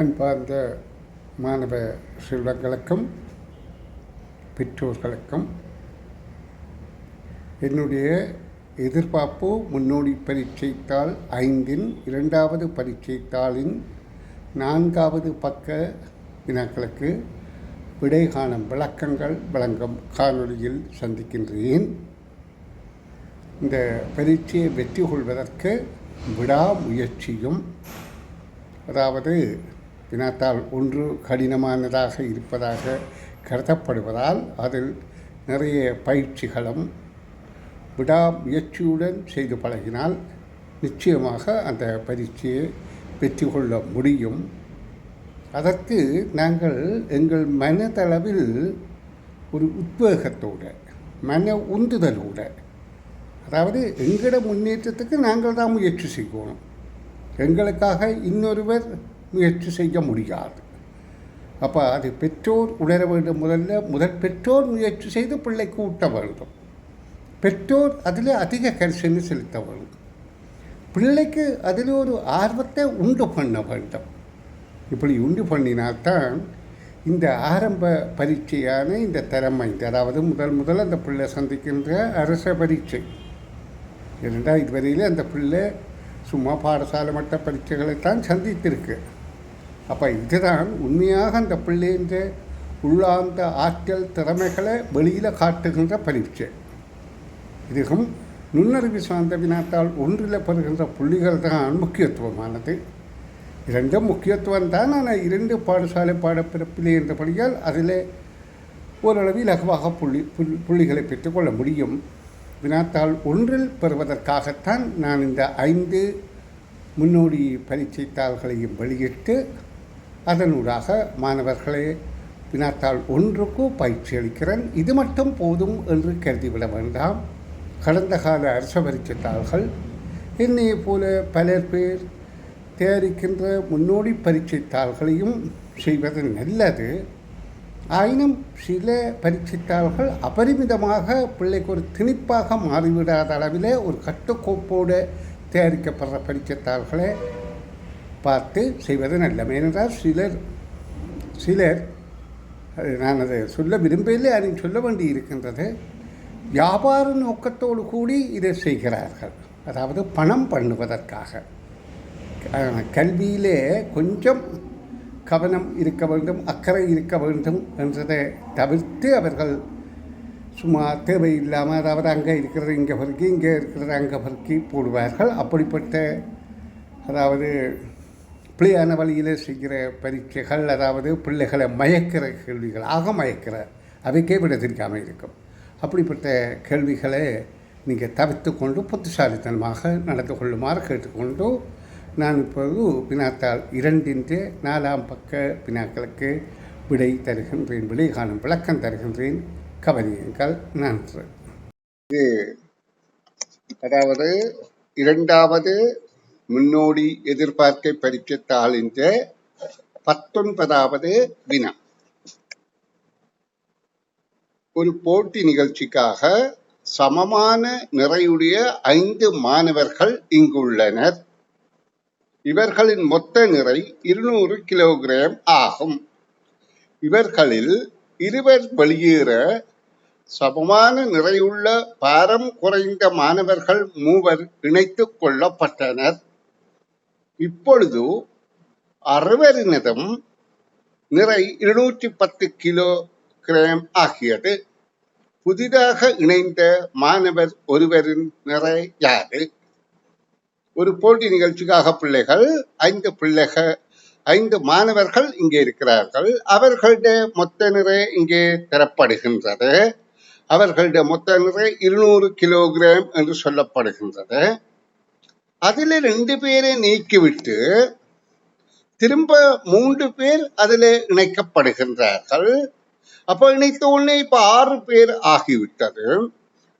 அன்பார்ந்த மாணவ செல்வங்களுக்கும் பெற்றோர்களுக்கும் என்னுடைய எதிர்பார்ப்பு முன்னோடி பரீட்சைத்தாள் ஐந்தின் இரண்டாவது பரீட்சைத்தாளின் நான்காவது பக்க வினாக்களுக்கு விடை காணும் விளக்கங்கள் வழங்கும் காணொலியில் சந்திக்கின்றேன். இந்த பரீட்சையை வெற்றி கொள்வதற்கு விடாமுயற்சியும் அதாவது வினாத்தால் ஒன்று கடினமானதாக இருப்பதாக கருதப்படுவதால் அதில் நிறைய பயிற்சிகளும் விடாமுயற்சியுடன் செய்து பழகினால் நிச்சயமாக அந்த பரீட்சையை வெற்றி கொள்ள முடியும். அதற்கு நாங்கள் எங்கள் மனதளவில் ஒரு உத்வேகத்தோடு மன உந்துதலோடு அதாவது எங்களோட முன்னேற்றத்துக்கு நாங்கள் தான் முயற்சி செய்யணும் எங்களுக்காக இன்னொருவர் முயற்சி செய்ய முடியாது. அப்போ அது பெற்றோர் உணர வேண்டும் முதல்ல. முதல் பெற்றோர் முயற்சி செய்து பிள்ளைக்கு ஊட்ட வேண்டும். பெற்றோர் அதில் அதிக கரிசனை செலுத்த வேண்டும். பிள்ளைக்கு அதில் ஒரு ஆர்வத்தை உண்டு பண்ண வேண்டும். இப்படி உண்டு பண்ணினால்தான் இந்த ஆரம்ப பரீட்சையான இந்த திறமை அதாவது முதல் முதல் அந்த பிள்ளை சந்திக்கின்ற அரச பரீட்சை. ஏனென்றா இதுவரையில் அந்த பிள்ளை சும்மா பாடசாலை மட்ட பரீட்சைகளைத்தான் சந்தித்திருக்கு. அப்போ இதுதான் உண்மையாக அந்த பிள்ளைன்ற உள்ளார்ந்த ஆற்றல் திறமைகளை வெளியில் காட்டுகின்ற பரீட்சை. இதுவும் நுண்ணறிவு சார்ந்த வினாத்தால் ஒன்றில் பெறுகின்ற புள்ளிகள் தான் முக்கியத்துவமானது. இரண்டும் முக்கியத்துவம் தான் ஆனால் இரண்டு பாடசாலை பாடப்பிறப்பிலே என்றபடியால் அதில் ஓரளவு இலகுவாக புள்ளி புள் புள்ளிகளை பெற்றுக்கொள்ள முடியும். வினாத்தாள் ஒன்றில் பெறுவதற்காகத்தான் நான் இந்த ஐந்து முன்னோடி பரீட்சை தாள்களையும் வெளியிட்டு அதனூடாக மாணவர்களே வினாத்தாள் ஒன்றுக்கு பயிற்சி அளிக்கிறேன். இது மட்டும் போதும் என்று கருதிவிட வேண்டாம். கடந்த கால அரச பரீட்சைத்தாள்கள் தாள்கள் போல பலர் பேர் தயாரிக்கின்ற முன்னோடி பரீட்சைத்தாள்களையும் செய்வது நல்லது. ஆயினும் சில பரீட்சைத்தாள்கள் அபரிமிதமாக பிள்ளைக்கு ஒரு திணிப்பாக மாறிவிடாத அளவில் ஒரு கட்டுக்கோப்போடு தயாரிக்கப்படுற பரீட்சைத்தாள்களை பார்த்து செய்வது நல்ல. ஏனென்றால் சிலர் சிலர் அது நான் அதை சொல்ல விரும்பவில்லை அதை சொல்ல வேண்டி இருக்கின்றது. வியாபார நோக்கத்தோடு கூடி இதை செய்கிறார்கள். அதாவது பணம் பண்ணுவதற்காக. கல்வியிலே கொஞ்சம் கவனம் இருக்க வேண்டும் அக்கறை இருக்க வேண்டும் என்றதை தவிர்த்து அவர்கள் சும்மா தேவையில்லாமல் அதாவது அங்கே இருக்கிறது இங்கே பொறுக்கி இங்கே இருக்கிறது அங்கே பருக்கி போடுவார்கள். அப்படிப்பட்ட அதாவது பிள்ளையான வழியில் செய்கிற பரீட்சைகள் அதாவது பிள்ளைகளை மயக்கிற கேள்விகளாக மயக்கிற அவைக்கே விட தெரியாமல் இருக்கும். அப்படிப்பட்ட கேள்விகளை நீங்கள் தவிர்த்து கொண்டு புத்திசாலித்தனமாக நடந்து கொள்ளுமாறு கேட்டுக்கொண்டு நான் இப்போது வினாத்தாள் இரண்டின்றே நாலாம் பக்க வினாக்களுக்கு விடை தருகின்றேன் விடை காணும் விளக்கம் தருகின்றேன். கவனியுங்கள். நன்று. இது அதாவது இரண்டாவது முன்னோடி எதிர்பார்க்கை பரீட்சை பத்தொன்பதாவது வினா. ஒரு போட்டி நிகழ்ச்சிக்காக சமமான நிறையுடைய ஐந்து மாணவர்கள் இங்குள்ளனர் இவர்களின் மொத்த நிறை இருநூறு கிலோகிராம் ஆகும். இவர்களில் இருவர் வெளியேற சமமான நிறையுள்ள பாரம் குறைந்த மாணவர்கள் மூவர் இணைத்துக் கொள்ளப்பட்டனர். இப்பொழுது அறுவரினதும் நிறை இருநூற்றி பத்து கிலோ கிராம் ஆகியது புதிதாக இணைந்த மாணவர் ஒருவரின் நிறை யாது? ஒரு போட்டி நிகழ்ச்சிக்காக பிள்ளைகள் ஐந்து பிள்ளைகள் ஐந்து மாணவர்கள் இங்கே இருக்கிறார்கள். அவர்களுடைய மொத்த நிறை இங்கே தரப்படுகின்றது. அவர்களுடைய மொத்த நிறை இருநூறு கிலோகிராம் என்று சொல்லப்படுகின்றது. அதில் ரெண்டு பேரை நீக்கிவிட்டு திரும்ப மூன்று பேர் அதில் இணைக்கப்படுகின்றார்கள். அப்போ இணைத்த உடனே இப்ப ஆறு பேர் ஆகிவிட்டது.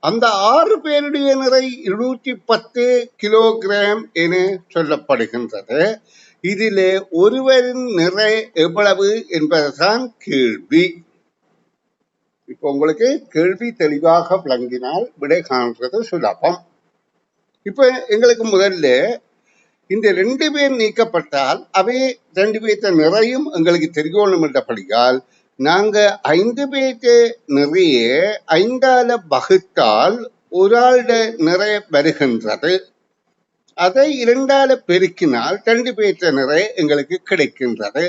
அந்த ஆறு பேருடைய நிறை இருநூற்றி பத்து கிலோகிராம் என சொல்லப்படுகின்றது. இதிலே ஒருவரின் நிறை எவ்வளவு என்பதுதான் கேள்வி. இப்போ உங்களுக்கு கேள்வி தெளிவாக விளங்கினால் விடை காண்றது சுலபம். இப்போ எங்களுக்கு முதல்ல இந்த ரெண்டு பேர் நீக்கப்பட்டால் அவை ரெண்டு பேர்த்த நிறையும் எங்களுக்கு தெரியணும் என்றபடியால் நாங்க ஐந்து பேர்த்த நிறைய ஐந்தால வகுத்தால் ஒரு ஆளுட நிறை வருகின்றது. அதை இரண்டால பெருக்கினால் ரெண்டு பேர்த்த நிறை எங்களுக்கு கிடைக்கின்றது.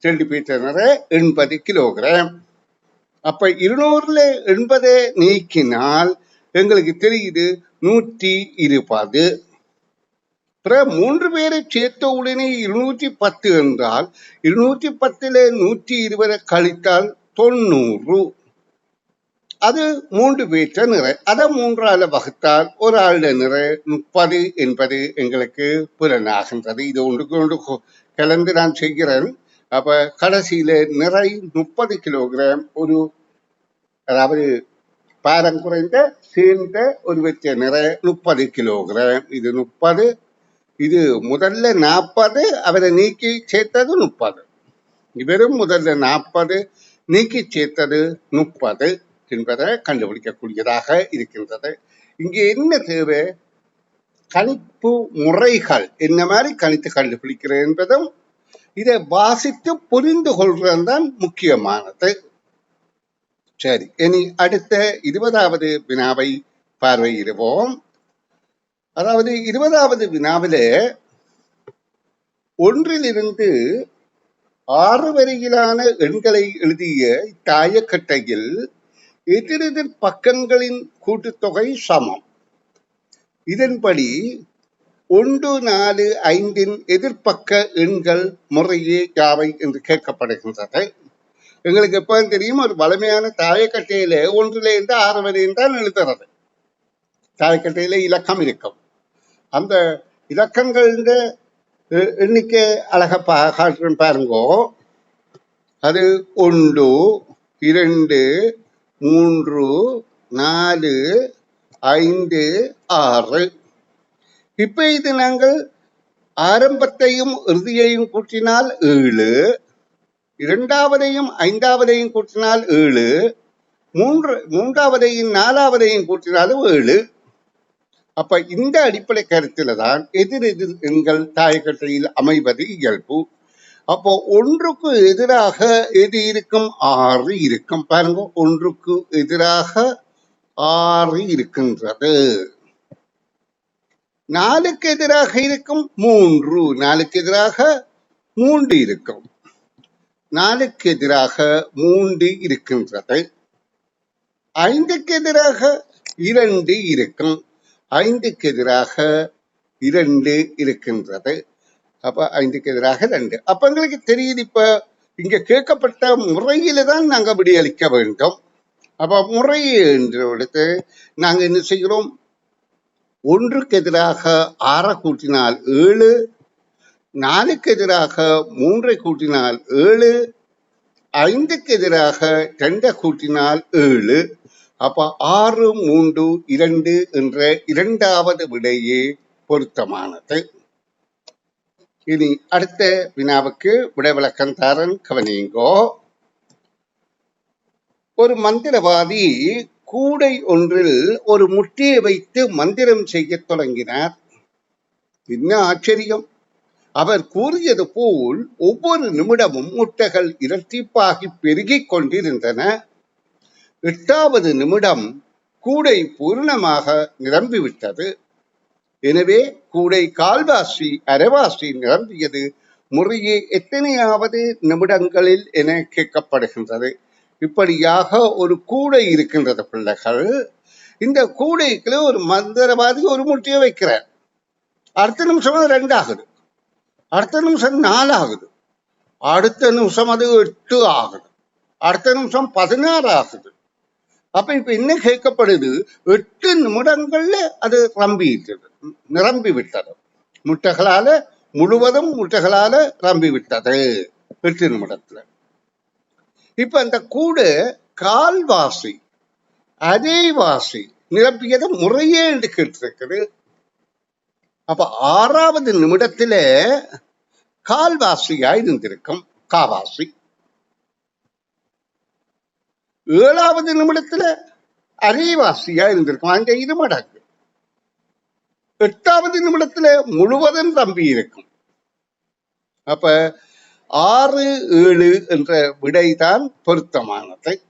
ரெண்டு பேர்த்த நிறை எண்பது கிலோகிராம். அப்ப இருநூறுல எண்பதை நீக்கினால் எங்களுக்கு தெரியுது நூற்றி இருபது. பிற மூன்று பேரை சேர்த்த உடனே இருநூற்றி பத்து என்றால் இருநூற்றி பத்துல நூற்றி இருபதை கழித்தால் தொண்ணூறு. அது மூன்று பேர்த்த நிறை. அதை மூன்றால வகுத்தால் ஒரு ஆளுடைய நிறை முப்பது என்பது எங்களுக்கு புலனாகின்றது. இது ஒன்றுக்கு ஒன்று கலந்து நான் செய்கிறேன். அப்ப கடைசியில நிறை முப்பது கிலோகிராம். ஒரு அதாவது பாரம் குறைந்த சேர்ந்த ஒரு வெச்ச நிறை முப்பது கிலோகிராம் இது முப்பது இது முதல்ல நாற்பது அவரை நீக்கி சேர்த்தது முப்பது இவரும் முதல்ல நாற்பது நீக்கி சேர்த்தது முப்பது என்பதை கண்டுபிடிக்கக்கூடியதாக இருக்கின்றது இங்கே என்ன தேவை கணிப்பு முறைகள் என்ன மாதிரி கணித்து கண்டுபிடிக்கிறது என்பதும் இதை வாசித்து புரிந்து கொள்வதுதான் முக்கியமானது சரி இனி அடுத்த இருபதாவது வினாவை பார்வையிடுவோம். அதாவது இருபதாவது வினாவிலே ஒன்றிலிருந்து ஆறு வரையிலான எண்களை எழுதிய இத்தாயக்கட்டையில் எதிரெதிர் பக்கங்களின் கூட்டுத்தொகை சமம். இதன்படி ஒன்று நாலு ஐந்தின் எதிர்ப்பக்க எண்கள் முறையே யாவை என்று கேட்கப்படுகின்றது. எங்களுக்கு எப்பவும் தெரியும் ஒரு வலிமையான தாயக்கட்டையில ஒன்றில இருந்து ஆறு வரையும் தான் எழுதுறது தாயக்கட்டையில இலக்கம் இருக்கும். அந்த இலக்கங்கள்ன்ற எண்ணிக்கை அழகா பா காட்டுறேன் பாருங்கோ. அது ஒன்று இரண்டு மூன்று நாலு ஐந்து ஆறு. இப்ப இது நாங்கள் ஆரம்பத்தையும் இறுதியையும் கூட்டினால் ஏழு. இரண்டாவதையும் ஐந்தாவதையும் கூட்டினால் ஏழு. மூன்று மூன்றாவதையும் நாலாவதையும் கூட்டினாலும் ஏழு. அப்ப இந்த அடிப்படை கருத்துல தான் எதிர் எதிர் எண்கள் தாயக்கட்டையில் அமைவது இயல்பு. அப்போ ஒன்றுக்கு எதிராக எது இருக்கும்? ஆறு இருக்கும். பாருங்க ஒன்றுக்கு எதிராக ஆறு இருக்கின்றது. நாலுக்கு எதிராக இருக்கும்? மூன்று. நாலுக்கு எதிராக மூன்று இருக்கும். நாலுக்கு எதிராக மூன்று இருக்கின்றது. ஐந்துக்கு எதிராக இரண்டு இருக்கும். ஐந்துக்கு எதிராக இரண்டு இருக்கின்றது. அப்ப ஐந்துக்கு எதிராக ரெண்டு அப்ப எங்களுக்கு தெரியுது இப்ப இங்க கேட்கப்பட்ட முறையில தான் நாங்க விடியளிக்க வேண்டும். அப்ப முறை என்று நாங்க என்ன செய்கிறோம்? ஒன்றுக்கு எதிராக ஆற கூட்டினால் ஏழு நாலுக்கு எதிராக மூன்றை கூட்டினால் ஏழு ஐந்துக்கு எதிராக ரெண்டை கூட்டினால் ஏழு. அப்ப ஆறு மூன்று இரண்டு என்ற இரண்டாவது விடையே பொருத்தமானது. இனி அடுத்த வினாவுக்கு விடை விளக்கம் தாரன் கவனியுங்கோ. ஒரு மந்திரவாதி கூடை ஒன்றில் ஒரு முட்டையை வைத்து மந்திரம் செய்யத் தொடங்கினார். என்ன ஆச்சரியம்! அவர் கூறியது போல் ஒவ்வொரு நிமிடமும் முட்டைகள் இரட்டிப்பாகி பெருகிக் கொண்டிருந்தன. எட்டாவது நிமிடம் கூடை பூர்ணமாக நிரம்பிவிட்டது. எனவே கூடை கால்வாசி அரைவாசி நிரம்பியது. முறையே எத்தனையாவது நிமிடங்களில் என கேட்கப்படுகின்றது. இப்படியாக ஒரு கூடை இருக்கின்றது பிள்ளைகள். இந்த கூடைக்குள்ள ஒரு மந்திரவாதி ஒரு முட்டையை வைக்கிறார். அடுத்த நிமிஷம் அது அடுத்த நிமிஷம் நாலு ஆகுது அடுத்த நிமிஷம் அது எட்டு ஆகுது அடுத்த நிமிஷம் பதினாறு ஆகுது அப்ப இப்ப என்ன கேட்கப்படுது எட்டு நிமிடங்கள்ல அது ரம்பிட்டது நிரம்பி விட்டது முட்டைகளால முழுவதும் முட்டைகளால ரம்பி விட்டது எட்டு நிமிடத்துல இப்ப அந்த கூடு கால்வாசி அரைவாசி நிரப்பியதை முறையே எடுக்கிட்டு இருக்குது அப்ப ஆறாவது நிமிடத்துல கால்வாசியாய் நின்றிருக்கும் காவாசி. ஏழாவது நிமிடத்துல அரைவாசியா இருந்திருக்கும் அங்க இது மடங்கு. எட்டாவது நிமிடத்துல முழுவதும் தம்பி இருக்கும் அப்ப ஆறு ஏழு என்ற விடைதான் பொருத்தமானது.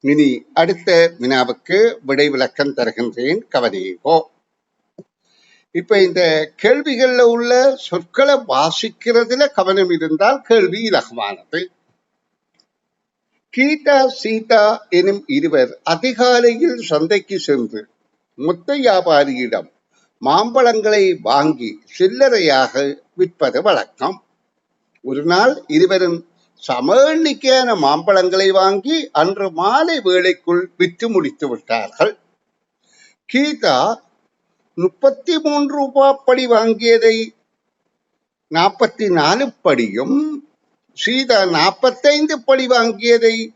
இனி அடுத்த வினாவுக்கு விடை விளக்கம் தருகின்றேன். கவனியோ இப்ப இந்த கேள்விகள்ல உள்ள சொற்களை வாசிக்கிறதுல கவனம் இருந்தால் கேள்வி இலகுவானது. கீதா சீதா எனும் இருவர் அதிகாலையில் சந்தைக்கு சென்று மொத்த வியாபாரியிடம் மாம்பழங்களை வாங்கி சில்லறையாக விற்பது வழக்கம். ஒரு நாள் இருவரும் சம எண்ணிக்கையான மாம்பழங்களை வாங்கி அன்று மாலை வேளைக்குள் விற்று முடித்து விட்டார்கள். கீதா முப்பத்தி மூன்று ரூபாய் படி வாங்கியதை நாற்பத்தி நாலு படியும். சீதா நாற்பத்தைந்து படி வாங்கியதை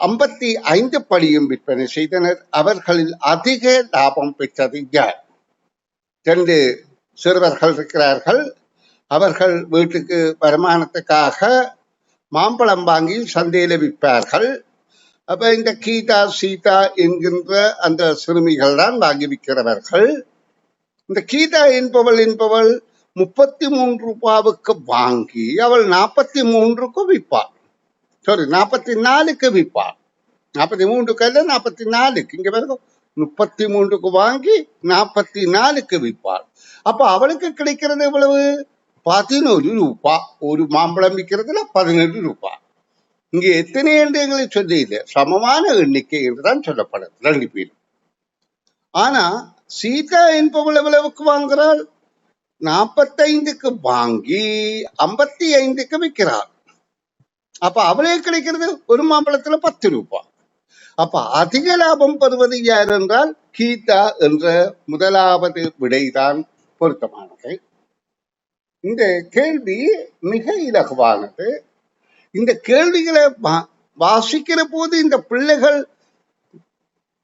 ஐம்பத்தி ஐந்து படியும் விற்பனை செய்தனர். அவர்களில் அதிக லாபம் பெற்றது யார்? ரெண்டு சிறுவர்கள் இருக்கிறார்கள். அவர்கள் வீட்டுக்கு வருமானத்துக்காக மாம்பழம் வாங்கி சந்தையில் விற்பார்கள். அப்ப இந்த கீதா சீதா என்கின்ற அந்த சிறுமிகள் தான் வாங்கி விற்கிறவர்கள் இந்த கீதா என்பவள் என்பவள் முப்பத்தி மூன்று ரூபாவுக்கு வாங்கி அவள் நாற்பத்தி மூன்றுக்கு விற்பாள். சாரி நாற்பத்தி நாலுக்கு விற்பாள். நாற்பத்தி மூன்றுக்கு அல்ல நாற்பத்தி நாலுக்கு இங்க பாருங்க முப்பத்தி மூன்றுக்கு வாங்கி நாற்பத்தி நாலுக்கு விற்பாள். அப்ப அவளுக்கு கிடைக்கிறது எவ்வளவு? பதினோரு ரூபா. ஒரு மாம்பழம் விற்கிறதுல பதினெட்டு ரூபாய் இங்க எத்தனை என்று எங்களை சொல்ல சமமான எண்ணிக்கை என்றுதான் சொல்லப்படுது. ரெண்டு பேரும். ஆனா சீதா என்பவள் எவ்வளவுக்கு வாங்குறாள்? நாற்பத்தைந்துக்கு வாங்கி ஐம்பத்தி ஐந்துக்கு விற்கிறாள். அப்ப அவளே கிடைக்கிறது ஒரு மாம்பழத்துல பத்து ரூபாய் அப்ப அதிக லாபம் பெறுவது யார் என்றால் கீதா என்ற முதலாவது விடைதான் பொருத்தமானது. இந்த கேள்வி மிக இலகுவானது. இந்த கேள்விகளை வா- வாசிக்கிற போது இந்த பிள்ளைகள்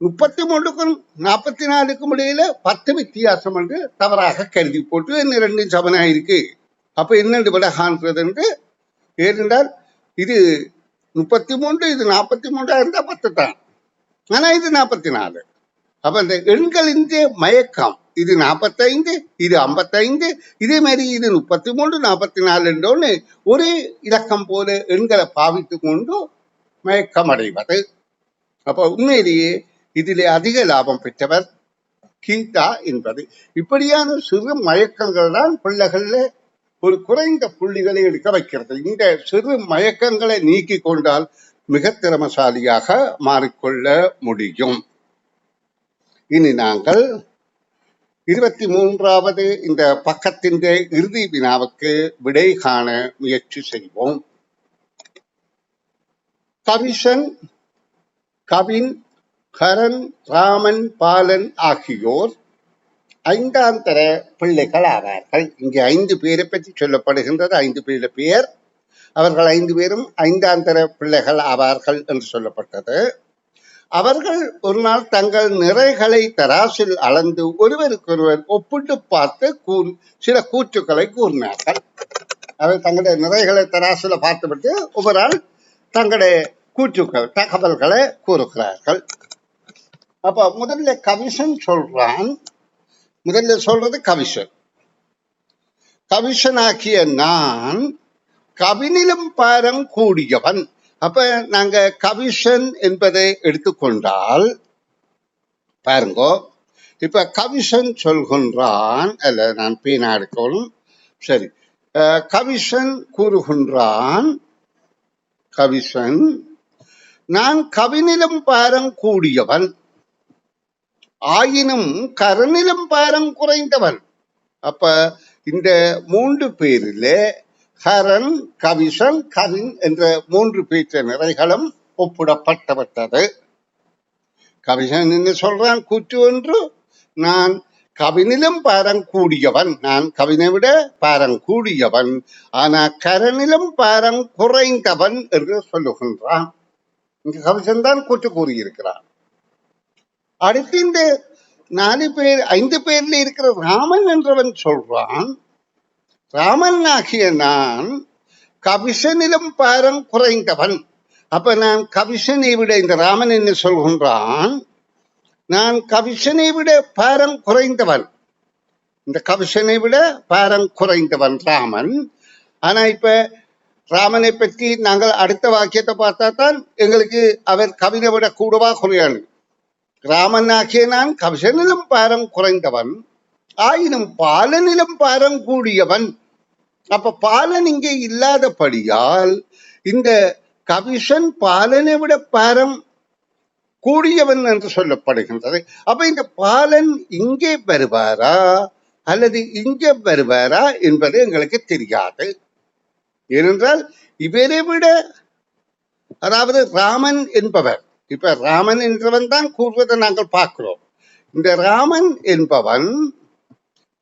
முப்பத்தி மூணுக்கும் நாற்பத்தி நாலுக்கும் இடையில பத்து வித்தியாசம் என்று தவறாக கருதி போட்டு என்ன ரெண்டு சமனா அப்ப என்னென்று விட காண்கிறது என்று ஏனென்றால் இது முப்பத்தி மூன்று இது நாற்பத்தி மூன்றா இருந்தா பத்து தான் ஆனா இது நாற்பத்தி நாலு அப்ப இந்த எண்களின் மயக்கம். இது நாற்பத்தைந்து இது ஐம்பத்தைந்து இதே மாதிரி இது முப்பத்தி மூன்று நாற்பத்தி நாலு என்றோன்னு ஒரே இலக்கம் போல எண்களை பாவித்து கொண்டு மயக்கம் அடைவது. அப்ப உண்மையிலேயே இதிலே அதிக லாபம் பெற்றவர் கீதா என்பது. இப்படியான சிறு மயக்கங்கள் தான் பிள்ளைகள்ல ஒரு குறைந்த புள்ளிகளை எடுக்க வைக்கிறது. இந்த சிறு மயக்கங்களை நீக்கி கொண்டால் மிக திறமசாலியாக மாறிக்கொள்ள முடியும். இனி நாங்கள் இருபத்தி மூன்றாவது இந்த பக்கத்தின் இறுதி வினாவுக்கு விடை காண முயற்சி செய்வோம். கவிஷன் கவின் கரண் ராமன் பாலன் ஆகியோர் ஐந்தாம் தர பிள்ளைகள் ஆவார்கள். இங்கே ஐந்து பேரை பற்றி சொல்லப்படுகின்றது. ஐந்து பேர பெயர். அவர்கள் ஐந்து பேரும் ஐந்தாம் தர பிள்ளைகள் ஆவார்கள் என்று சொல்லப்பட்டது. அவர்கள் ஒரு நாள் தங்கள் நிறைகளை தராசில் அளந்து ஒருவருக்கொருவர் ஒப்பிட்டு பார்த்து கூறு சில கூற்றுக்களை கூறினார்கள். அவர் தங்களுடைய நிறைகளை தராசில் பார்த்துவிட்டு ஒவ்வொரு நாள் தங்களுடைய கூற்றுக்கள் தகவல்களை கூறுகிறார்கள். அப்ப முதல்ல கவிஷன் சொல்றான். முதல்ல சொல்றது கவிஷன் கவிஷனாகிய நான் கவினிலும் பாரம் கூடியவன். அப்ப நாங்க கவிஷன் என்பதை எடுத்துக்கொண்டால் பாருங்க இப்ப கவிஷன் சொல்கின்றான் அல்ல நான் பீனா எடுக்கணும் சரி. அஹ், கவிஷன் கூறுகின்றான் கவிஷன் நான் கவினிலும் பாரம் கூடியவன் ஆயினும் கரனிலும் பாரம் குறைந்தவன். அப்ப இந்த மூன்று பேரிலே ஹரன் கவிசன் கவின் என்ற மூன்று பேற்ற நிறைகளும் ஒப்பிடப்பட்டவிட்டது கவிசன் என்ன சொல்றான்? கூற்று ஒன்று நான் கவினிலும் பாரம் கூடியவன் நான் கவினை விட பாரம் கூடியவன் ஆனா கரனிலும் பாரம் குறைந்தவன் என்று சொல்லுகின்றான். இங்க கவிசன் தான் கூற்று கூறியிருக்கிறான் அடுத்து இந்த நாலு பேர் ஐந்து பேர்ல இருக்கிற ராமன் என்றவன் சொல்றான் ராமன் ஆகிய நான் கவிஷனிலும் பாரம் குறைந்தவன். அப்ப நான் கவிஷனை விட இந்த ராமன் என்ன சொல்கின்றான்? நான் கவிஷனை விட பாரம் குறைந்தவன். இந்த கவிஷனை விட பாரம் குறைந்தவன் ராமன். ஆனா இப்ப ராமனை பற்றி நாங்கள் அடுத்த வாக்கியத்தை பார்த்தா தான் எங்களுக்கு அவர் கவிதை விட கூடவா குறையானு ராமன் ஆகிய நான் கவிஷனிலும் பாரம் குறைந்தவன். ஆயினும் பாலனிலும் பாரம் கூடியவன். அப்ப பாலன் இங்கே இல்லாதபடியால் இந்த கவிஷன் பாலனை விட பாரம் கூடியவன் என்று சொல்லப்படுகின்றது. அப்ப இந்த பாலன் இங்கே வருவாரா அல்லது இங்கே வருவாரா என்பது எங்களுக்கு தெரியாது. ஏனென்றால் இவரை விட அதாவது ராமன் என்பவர் இப்ப ராமன் என்றவன் தான் கூறுவதை நாங்கள் பார்க்கிறோம். இந்த ராமன் என்பவன்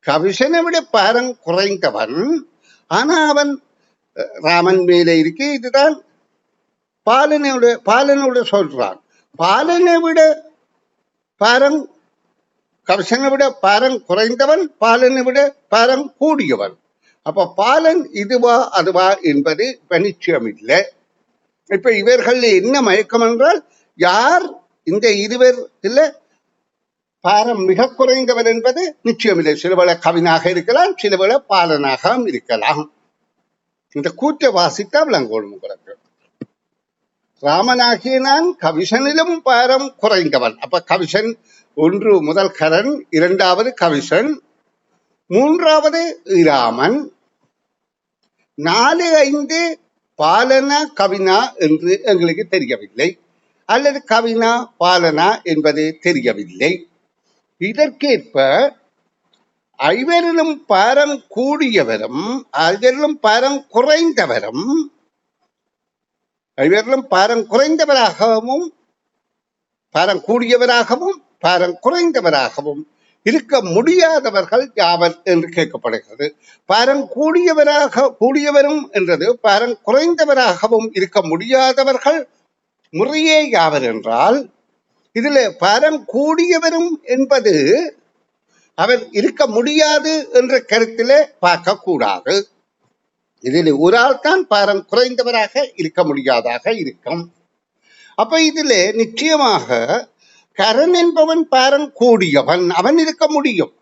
கவிஷனை விட பாரம் குறைந்தவன் ஆனா அவன் ராமன் மேலே இருக்கு இதுதான் பாலனோட பாலனோட சொல்றான். பாலனை விட பாரம் கவசனை விட பாரம் குறைந்தவன் பாலனை விட பாரம் கூடியவன். அப்ப பாலன் இதுவா அதுவா என்பது பனிச்சயம் இல்லை. இப்ப இவர்கள் என்ன மயக்கம் என்றால் யார் இந்த இருவர் இல்ல பாரம் மிக குறைந்தவர் என்பது நிச்சயமில்லை. சிலவேளை கவினாக இருக்கலாம் சிலவேளை பாலனாக இருக்கலாம். இந்த கூற்றை வாசித்தா விளங்கோடும் உங்களுக்கு. ராமனாகிய நான் கவிஷனிலும் பாரம் குறைந்தவன். அப்ப கவிஷன் ஒன்று முதல் கரன் இரண்டாவது கவிஷன் மூன்றாவது இராமன் நாலு ஐந்து பாலனா கவினா என்று எங்களுக்கு தெரியவில்லை. அல்லது கவினா பாலனா என்பது தெரியவில்லை. இதற்கேற்ப ஐவரிலும் பாரம் கூடியவரும் ஐவரிலும் பாரம் குறைந்தவரும் ஐவரிலும் பாரம் குறைந்தவராகவும் பாரம் கூடியவராகவும் பாரம் குறைந்தவராகவும் இருக்க முடியாதவர்கள் யாவர் என்று கேட்கப்படுகிறது. பாரம் கூடியவராக கூடியவரும் என்றது பாரம் குறைந்தவராகவும் இருக்க முடியாதவர்கள் முறையே யாவர் என்றால் இதுல பாரம் கூடியவரும் என்பது அவர் இருக்க முடியாது என்ற கருத்திலே பார்க்க கூடாது இதில் ஒரு ஆள் தான் பாரம் குறைந்தவராக இருக்க முடியாதாக இருக்கும். அப்ப இதுல நிச்சயமாக கரண் என்பவன் பாரம் கூடியவன் அவன் இருக்க முடியும்.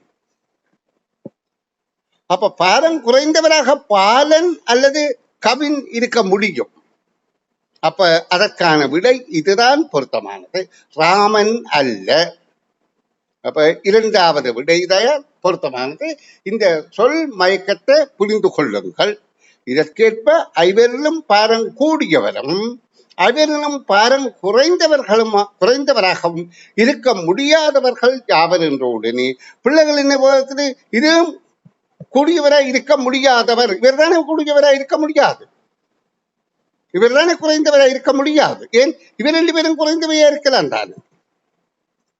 அப்ப பாரம் குறைந்தவராக பாலன் அல்லது கவின் இருக்க முடியும். அப்ப அதற்கான விடை இதுதான் பொருத்தமானது. ராமன் அல்ல. அப்ப இரண்டாவது விடை தான் பொருத்தமானது. இந்த சொல் மயக்கத்தை புரிந்து கொள்ளுங்கள். இதற்கேற்ப ஐவரிலும் பாரம் கூடியவரும் அவரிலும் பாரம் குறைந்தவர்களும் குறைந்தவராகவும் இருக்க முடியாதவர்கள் யாவர் என்ற உடனே பிள்ளைகள் என்ன போகிறது இதுவும் கூடியவராய் இருக்க முடியாதவர். இவர்தானே கூடியவராய் இருக்க முடியாது. இவர்தானே குறைந்தவராக இருக்க முடியாது? ஏன்? இவர் ரெண்டு பேரும் குறைந்தவையா இருக்கலாம் தானே?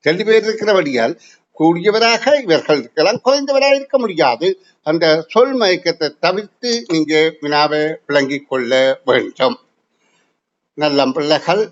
ரெண்டு பேர் இருக்கிறபடியால் கூடியவராக இவர்கள் இருக்கலாம் குறைந்தவராக இருக்க முடியாது. அந்த சொல் மயக்கத்தை தவிர்த்து நீங்க வினாவை விளங்கிக் கொள்ள வேண்டும். நல்ல பிள்ளைகள்